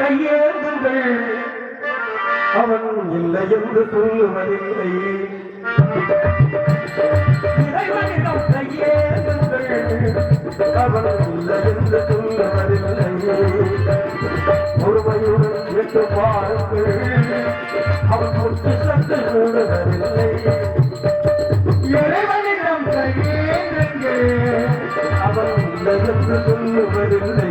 கையேந்துங்கள் அவன் இல்லை என்று சொல்லுவதில்லை. இறைவனிடம் கையேந்துங்கள் அவன் இல்லை என்று சொல்லுவதில்லை. ஒருமையுடன் எட்டு பாருங்கள். அவன் முற்று சத்து கூடுவதில்லை இறைவனிடம் கையேந்துங்கள் அவன் இல்லை என்று சொல்லுவதில்லை.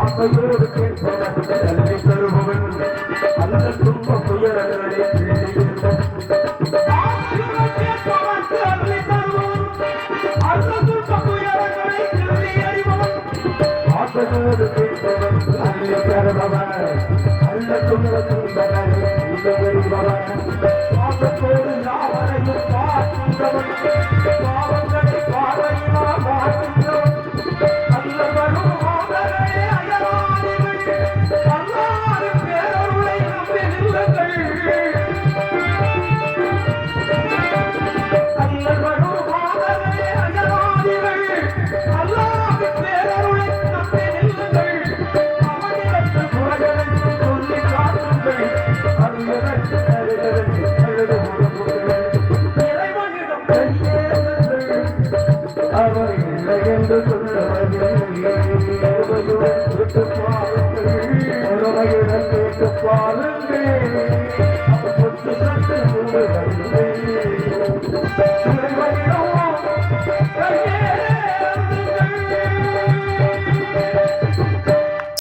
ஆசையோடு கேட்பவன் தள்ளி தருபவன் அந்த துன்ப துயரங்களை கிள்ளியிருப்பவன். ஆசையோடு கேட்பவன் தள்ளி தருபவன் அந்த துன்ப துயரங்களை கிள்ளி எறிபவன். ஆசையோடு கேட்பவன் தள்ளி பாருங்கள். பாருங்கள்